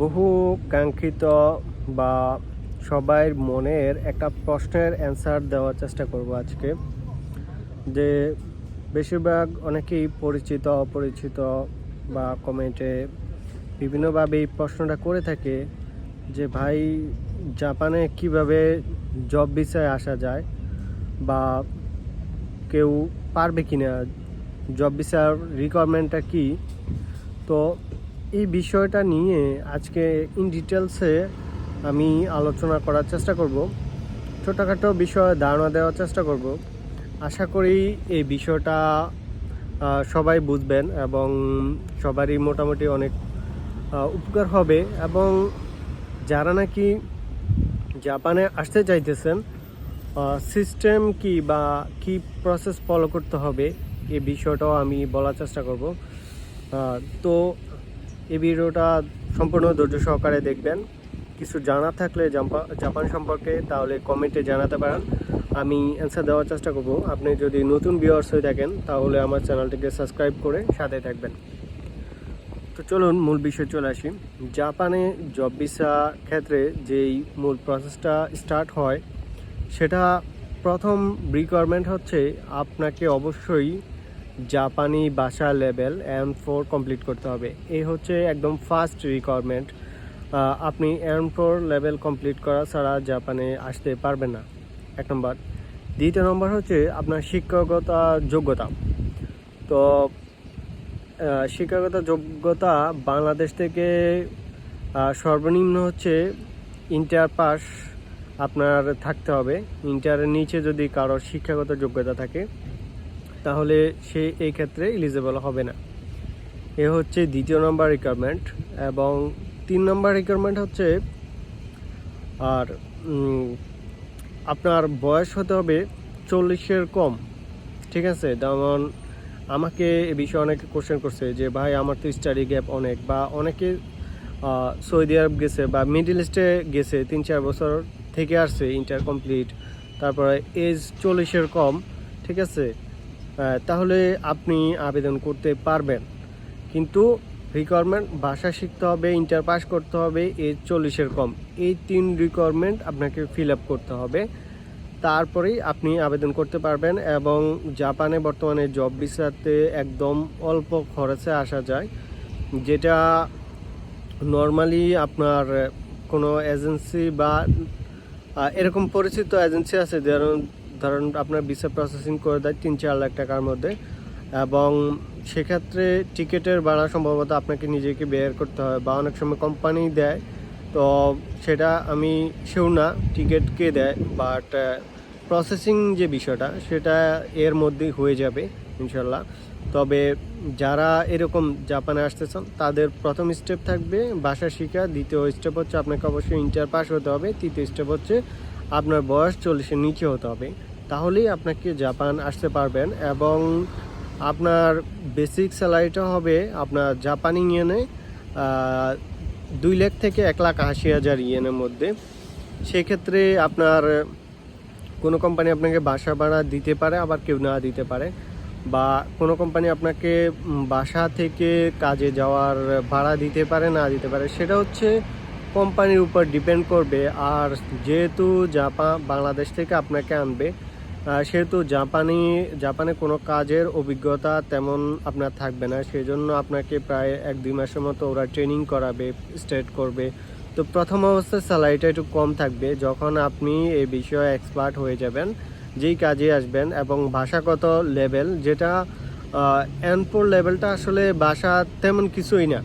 বহু কাঙ্ক্ষিত বা সবাই মনের একটা প্রশ্নের অ্যান্সার দেওয়ার চেষ্টা করব আজকে। যে বেশিরভাগ অনেকেই পরিচিত, অপরিচিত বা কমেন্টে বিভিন্নভাবে এই প্রশ্নটা করে থাকে যে, ভাই, জাপানে কীভাবে জব ভিসায় আসা যায়? বা কেউ পারবে কি না জব ভিসার রিকোয়ারমেন্টটা কি? তো এই বিষয়টা নিয়ে আজকে ইন ডিটেলসে আমি আলোচনা করার চেষ্টা করব। ছোটোখাটো বিষয়ে ধারণা দেওয়ার চেষ্টা করব। আশা করি এই বিষয়টা সবাই বুঝবেন এবং সবারই মোটামুটি অনেক উপকার হবে এবং যারা নাকি জাপানে আসতে চাইতেছেন সিস্টেম কি বা কি প্রসেস ফলো করতে হবে এই বিষয়টাও আমি বলার চেষ্টা করব। তো এই ভিডিওটা সম্পূর্ণ ধৈর্য সহকারে দেখবেন। কিছু জানা থাকলে জাপান সম্পর্কে তাহলে কমেন্টে জানাতে পারেন। আমি অ্যান্সার দেওয়ার চেষ্টা করব। আপনি যদি নতুন ভিউয়ার্স হয়ে থাকেন, তাহলে আমার চ্যানেলটিকে সাবস্ক্রাইব করে সাথে থাকবেন। তো চলুন মূল বিষয় চলে আসি। জাপানে জব ভিসা ক্ষেত্রে যেই মূল প্রসেসটা স্টার্ট হয়, সেটা প্রথম রিকোয়ারমেন্ট হচ্ছে আপনাকে অবশ্যই জাপানি ভাষা লেভেল এম ফোর কমপ্লিট করতে হবে। এই হচ্ছে একদম ফার্স্ট রিকোয়ারমেন্ট আপনি এম ফোর লেভেল কমপ্লিট করা ছাড়া জাপানে আসতে পারবেন না। এক নম্বর। দ্বিতীয় নম্বর হচ্ছে আপনার শিক্ষকতা যোগ্যতা। তো আহ, শিক্ষাগত যোগ্যতা বাংলাদেশ থেকে সর্বনিম্ন হচ্ছে ইন্টার পাস আপনার থাকতে হবে। ইন্টারের নিচে যদি কারোর শিক্ষাগত যোগ্যতা থাকে তাহলে সে এই ক্ষেত্রে এলিজেবল হবে না। এ হচ্ছে দ্বিতীয় নম্বর রিকোয়ারমেন্ট এবং তিন নম্বর রিকোয়ারমেন্ট হচ্ছে, আর আপনার বয়স হতে হবে চল্লিশের কম, ঠিক আছে? যেমন আমাকে এ বিষয়ে অনেকে কোশ্চেন করছে যে, ভাই, আমার তো স্টাডি গ্যাপ অনেক। বা অনেকে সৌদি আরব গেছে বা মিডিল ইস্টে গেছে, তিন চার বছর থেকে আসছে ইন্টার কমপ্লিট তারপরে এজ চল্লিশের কম, ঠিক আছে? তাহলে আপনি আবেদন করতে পারবেন। কিন্তু রিকোয়ারমেন্ট ভাষা শিখতে হবে ইন্টার পাস করতে হবে এজ চল্লিশের কম। এই তিন রিকোয়ারমেন্ট আপনাকে ফিল আপ করতে হবে। তারপরেই আপনি আবেদন করতে পারবেন এবং জাপানে বর্তমানে জব ভিসাতে একদম অল্প খরচে আসা যায়। যেটা নর্মালি আপনার কোনো এজেন্সি বা এরকম পরিচিত এজেন্সি আছে ধরুন ধরুন আপনার ভিসা প্রসেসিং করে দেয় তিন চার লাখ টাকার মধ্যে। এবং সেক্ষেত্রে টিকিটের ভাড়া সম্ভবত আপনাকে নিজেকে বের করতে হয় বা অনেক সময় কোম্পানি দেয়। তো সেটা আমি সেও না টিকিট কে দেয় বাট প্রসেসিং যে বিষয়টা সেটা এর মধ্যেই হয়ে যাবে ইনশাল্লাহ তবে যারা এরকম জাপানে আসতে চান, তাদের প্রথম স্টেপ থাকবে ভাষা শেখা দ্বিতীয় স্টেপ হচ্ছে আপনাকে অবশ্যই ইন্টার পাস হতে হবে, তৃতীয় স্টেপ হচ্ছে আপনার বয়স চল্লিশের নিচে হতে হবে। তাহলেই আপনাকে জাপান আসতে পারবেন এবং আপনার বেসিক স্যালারিটা হবে আপনার জাপানি ইয়েনে দুই লাখ থেকে এক লাখ আশি হাজার ইয়েনের মধ্যে। সেক্ষেত্রে আপনার কোনো কোম্পানি আপনাকে বাসা ভাড়া দিতে পারে, আবার কেউ না দিতে পারে। বা কোনো কোম্পানি আপনাকে বাসা থেকে কাজে যাওয়ার ভাড়া দিতে পারে, না দিতে পারে, সেটা হচ্ছে কোম্পানির উপর ডিপেন্ড করবে। আর যেহেতু জাপান বাংলাদেশ থেকে আপনাকে আনবে সেহেতু জাপানি, জাপানে কোনো কাজের অভিজ্ঞতা তেমন আপনার থাকবে না। সেই জন্য আপনাকে প্রায় এক দুই মাসের মতো ওরা ট্রেনিং করাবে, স্টেট করবে। তো প্রথম অবস্থায় স্যালারিটা একটু কম থাকবে। যখন আপনি এই বিষয়ে এক্সপার্ট হয়ে যাবেন, যেই কাজে আসবেন এবং ভাষাগত লেভেল যেটা এন ফোর লেভেলটা আসলে ভাষা তেমন কিছুই না।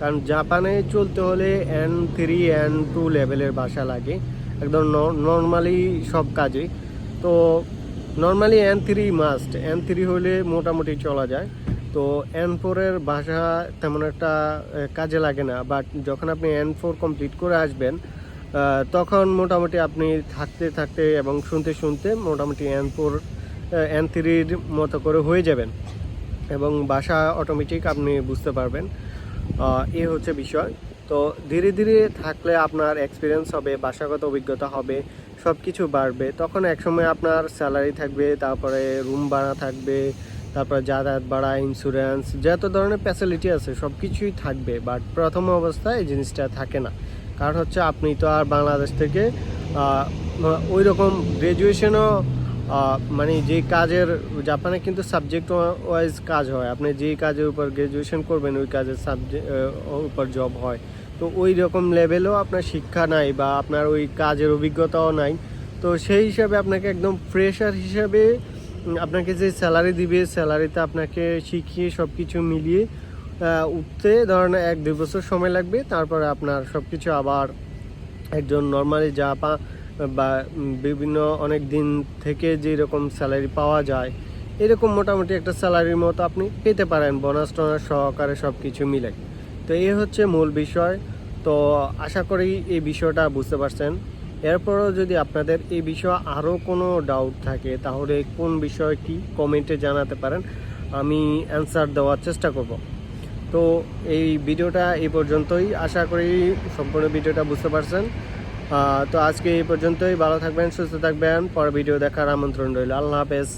কারণ জাপানে চলতে হলে এন থ্রি এন টু লেভেলের ভাষা লাগে। একদম নর্মালি সব কাজে। তো normally N three must N three হলে মোটামুটি চলা যায়। তো এন ফোরের ভাষা তেমন একটা কাজে লাগে না। বাট যখন আপনি এন ফোর কমপ্লিট করে আসবেন তখন মোটামুটি আপনি থাকতে থাকতে এবং শুনতে শুনতে মোটামুটি এন ফোর এন থ্রির মতো করে হয়ে যাবেন। এবং ভাষা অটোমেটিক আপনি বুঝতে পারবেন। এ হচ্ছে বিষয়। তো ধীরে ধীরে থাকলে আপনার এক্সপিরিয়েন্স হবে, ভাষাগত অভিজ্ঞতা হবে সব কিছু বাড়বে। তখন একসময় আপনার স্যালারি থাকবে, তারপরে রুম ভাড়া থাকবে, তারপর যাতায়াত ভাড়া ইন্স্যুরেন্স যত ধরনের ফ্যাসিলিটি আছে সব কিছুই থাকবে। বাট প্রথম অবস্থায় এই জিনিসটা থাকে না। কারণ হচ্ছে আপনি তো আর বাংলাদেশ থেকে ওই রকম গ্র্যাজুয়েশনও মানে যে কাজের, জাপানে কিন্তু সাবজেক্ট ওয়াইজ কাজ হয়। আপনি যেই কাজের উপর গ্র্যাজুয়েশন করবেন, ওই কাজের সাবজেক্ট উপর জব হয়। তো ওই রকম লেভেলও আপনার শিক্ষা নাই বা আপনার ওই কাজের অভিজ্ঞতাও নাই। তো সেই হিসাবে আপনাকে একদম ফ্রেশার হিসাবে আপনাকে যে স্যালারি দিবে স্যালারিতে আপনাকে শিখিয়ে সব কিছু মিলিয়ে উঠতে ধরেন এক দুই বছর সময় লাগবে। তারপরে আপনার সব কিছু আবার একজন নর্মালি যা পা বা বিভিন্ন অনেক দিন থেকে যে রকম স্যালারি পাওয়া যায়, এরকম মোটামুটি একটা স্যালারির মতো আপনি পেতে পারেন বোনাস টোনাস সহকারে সব কিছু মিলে। তো এই হচ্ছে মূল বিষয়। তো আশা করি এই বিষয়টা বুঝতে পারছেন। এরপরও যদি আপনাদের এই বিষয়ে আরও কোনো ডাউট থাকে, তাহলে কোন বিষয়টি কমেন্টে জানাতে পারেন। আমি অ্যান্সার দেওয়ার চেষ্টা করব। তো এই ভিডিওটা এই পর্যন্তই। আশা করি সম্পূর্ণ ভিডিওটা বুঝতে পারছেন। তো আজকে এই পর্যন্তই। ভালো থাকবেন, সুস্থ থাকবেন। পরে ভিডিও দেখার আমন্ত্রণ রইল। আল্লাহ হাফেজ।